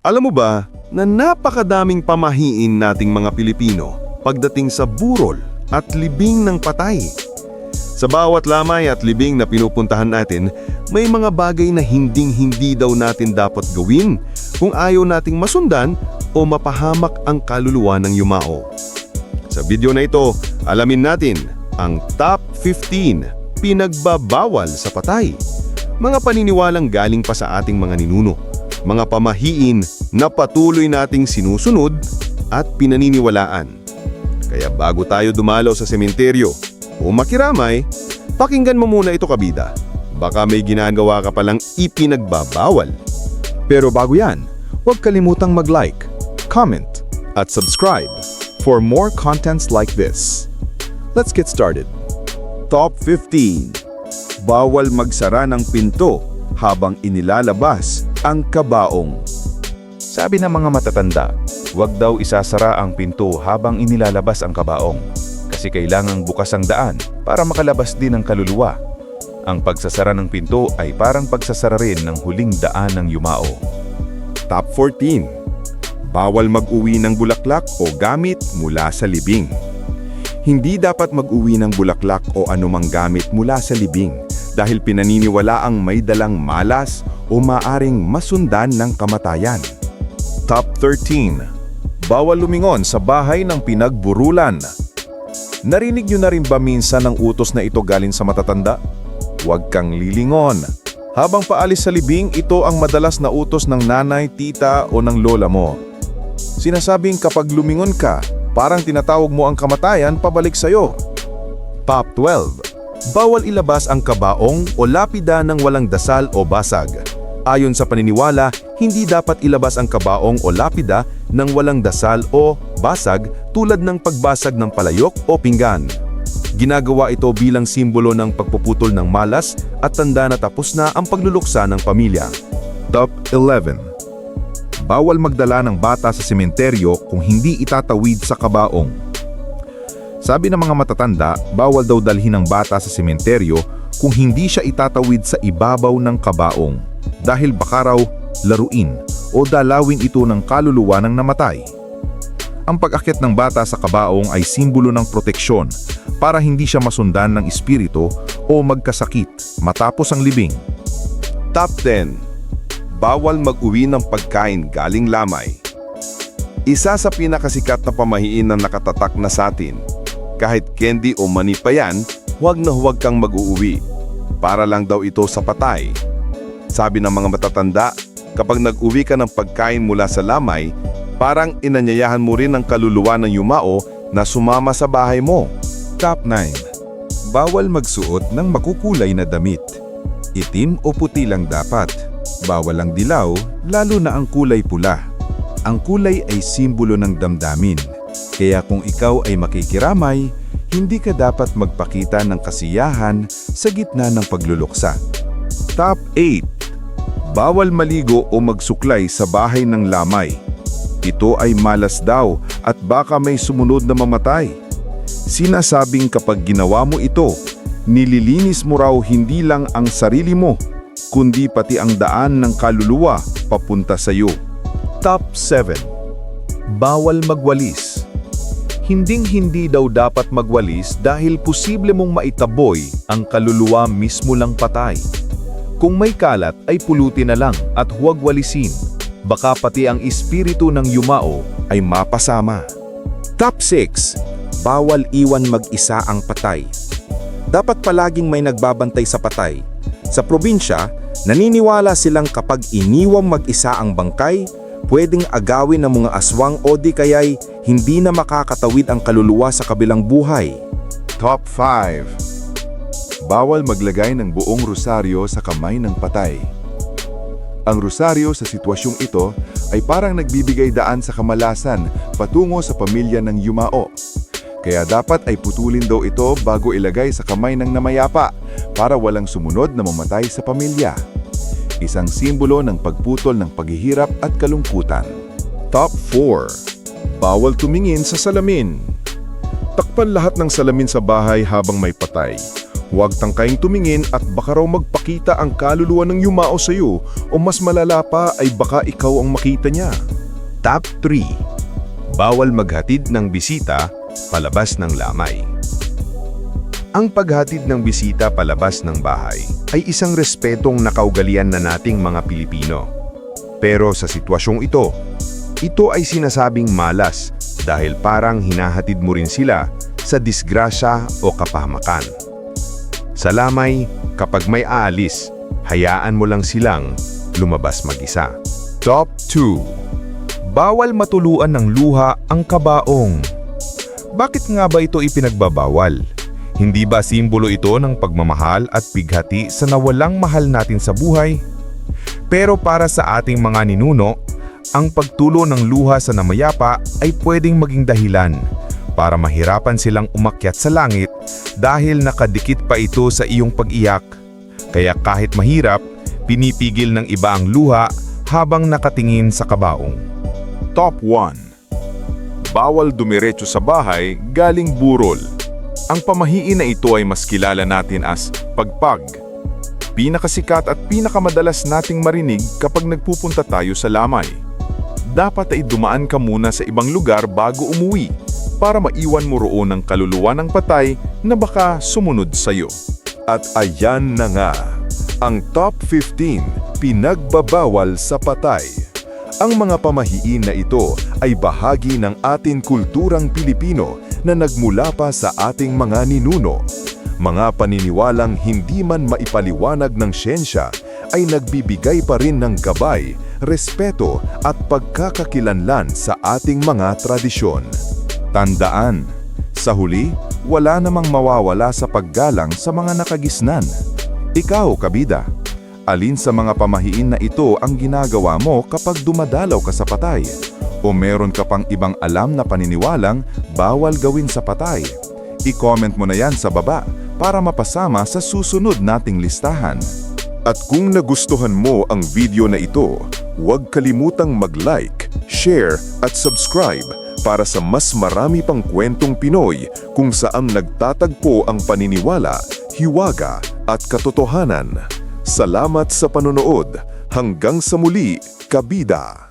Alam mo ba na napakadaming pamahiin nating mga Pilipino pagdating sa burol at libing ng patay? Sa bawat lamay at libing na pinupuntahan natin, may mga bagay na hinding-hindi daw natin dapat gawin kung ayaw nating masundan o mapahamak ang kaluluwa ng yumao. Sa video na ito, alamin natin ang top 15 pinagbabawal sa patay. Mga paniniwalang galing pa sa ating mga ninuno. Mga pamahiin na patuloy nating sinusunod at pinaniniwalaan. Kaya bago tayo dumalaw sa sementeryo o makiramay, pakinggan mo muna ito kabida. Baka may ginagawa ka palang ipinagbabawal. Pero bago yan, huwag kalimutang mag-like, comment, at subscribe for more contents like this. Let's get started. Top 15. Bawal magsara ng pinto habang inilalabas ang kabaong. Sabi ng mga matatanda, huwag daw isasara ang pinto habang inilalabas ang kabaong kasi kailangang bukas ang daan para makalabas din ang kaluluwa. Ang pagsasara ng pinto ay parang pagsasara rin ng huling daan ng yumao. Top 14. Bawal mag-uwi ng bulaklak o gamit mula sa libing. Hindi dapat mag-uwi ng bulaklak o anumang gamit mula sa libing dahil pinaniniwala ang may dalang malas o maaring masundan ng kamatayan. Top 13. Bawal lumingon sa bahay ng pinagburulan. Narinig nyo na rin ba minsan ang utos na ito galing sa matatanda? Huwag kang lilingon. Habang paalis sa libing, ito ang madalas na utos ng nanay, tita o ng lola mo. Sinasabing kapag lumingon ka, parang tinatawag mo ang kamatayan pabalik sa'yo. Top 12. Bawal ilabas ang kabaong o lapida ng walang dasal o basag. Ayon sa paniniwala, hindi dapat ilabas ang kabaong o lapida ng walang dasal o basag tulad ng pagbasag ng palayok o pinggan. Ginagawa ito bilang simbolo ng pagpuputol ng malas at tanda na tapos na ang pagluluksa ng pamilya. Top 11. Bawal magdala ng bata sa sementeryo kung hindi itatawid sa kabaong. Sabi ng mga matatanda, bawal daw dalhin ng bata sa sementeryo kung hindi siya itatawid sa ibabaw ng kabaong dahil baka raw laruin o dalawin ito ng kaluluwa ng namatay. Ang pag-akit ng bata sa kabaong ay simbolo ng proteksyon para hindi siya masundan ng espiritu o magkasakit matapos ang libing. Top 10. Bawal mag-uwi ng pagkain galing lamay. Isa sa pinakasikat na pamahiin na nakatatak na sa atin. Kahit candy o mani pa yan, huwag na huwag kang mag-uuwi. Para lang daw ito sa patay. Sabi ng mga matatanda, kapag nag-uwi ka ng pagkain mula sa lamay, parang inanyayahan mo rin ang kaluluwa ng yumao na sumama sa bahay mo. Top 9. Bawal magsuot ng makukulay na damit. Itim o puti lang dapat. Bawal ang dilaw, lalo na ang kulay pula. Ang kulay ay simbolo ng damdamin. Kaya kung ikaw ay makikiramay, hindi ka dapat magpakita ng kasiyahan sa gitna ng pagluluksa. Top 8. Bawal maligo o magsuklay sa bahay ng lamay. Ito ay malas daw at baka may sumunod na mamatay. Sinasabing kapag ginawa mo ito, nililinis mo raw hindi lang ang sarili mo, kundi pati ang daan ng kaluluwa papunta sa iyo. Top 7. Bawal magwalis. Hinding-hindi daw dapat magwalis dahil posible mong maitaboy ang kaluluwa mismo lang patay. Kung may kalat ay pulutin na lang at huwag walisin. Baka pati ang espiritu ng yumao ay mapasama. Top 6. Bawal iwan mag-isa ang patay. Dapat palaging may nagbabantay sa patay. Sa probinsya, naniniwala silang kapag iniwang mag-isa ang bangkay, pwedeng agawin ng mga aswang o di kaya'y hindi na makakatawid ang kaluluwa sa kabilang buhay. Top 5. Bawal maglagay ng buong rosaryo sa kamay ng patay. Ang rosaryo sa sitwasyong ito ay parang nagbibigay daan sa kamalasan patungo sa pamilya ng yumao. Kaya dapat ay putulin daw ito bago ilagay sa kamay ng namayapa para walang sumunod na mamatay sa pamilya. Isang simbolo ng pagputol ng paghihirap at kalungkutan. Top 4. Bawal tumingin sa salamin. Takpan lahat ng salamin sa bahay habang may patay. Huwag tangkaying tumingin at baka raw magpakita ang kaluluwa ng yumao sa iyo o mas malala pa ay baka ikaw ang makita niya. Top 3. Bawal maghatid ng bisita palabas ng lamay. Ang paghatid ng bisita palabas ng bahay ay isang respetong nakaugalian na nating mga Pilipino. Pero sa sitwasyong ito, ito ay sinasabing malas dahil parang hinahatid mo rin sila sa disgrasya o kapahamakan. Sa lamay, kapag may aalis, hayaan mo lang silang lumabas mag-isa. Top 2. Bawal matuluan ng luha ang kabaong. Bakit nga ba ito ipinagbabawal? Hindi ba simbolo ito ng pagmamahal at pighati sa nawalang mahal natin sa buhay? Pero para sa ating mga ninuno, ang pagtulo ng luha sa namayapa ay pwedeng maging dahilan para mahirapan silang umakyat sa langit dahil nakadikit pa ito sa iyong pag-iyak. Kaya kahit mahirap, pinipigil ng iba ang luha habang nakatingin sa kabaong. Top 1. Bawal dumiretso sa bahay galing burol. Ang pamahiin na ito ay mas kilala natin as pagpag. Pinakasikat at pinakamadalas nating marinig kapag nagpupunta tayo sa lamay. Dapat ay dumaan ka muna sa ibang lugar bago umuwi para maiwan mo roon ang kaluluwa ng patay na baka sumunod sa iyo. At ayan na nga, ang Top 15 Pinagbabawal sa Patay. Ang mga pamahiin na ito ay bahagi ng ating kulturang Pilipino na nagmula pa sa ating mga ninuno. Mga paniniwalang hindi man maipaliwanag ng siyensya ay nagbibigay pa rin ng gabay, respeto at pagkakakilanlan sa ating mga tradisyon. Tandaan, sa huli, wala namang mawawala sa paggalang sa mga nakagisnan. Ikaw, kabida, alin sa mga pamahiin na ito ang ginagawa mo kapag dumadalaw ka sa patay? O meron ka pang ibang alam na paniniwalang bawal gawin sa patay? I-comment mo na yan sa baba para mapasama sa susunod nating listahan. At kung nagustuhan mo ang video na ito, huwag kalimutang mag-like, share at subscribe para sa mas marami pang kwentong Pinoy kung saan nagtatagpo ang paniniwala, hiwaga at katotohanan. Salamat sa panonood. Hanggang sa muli, kabida!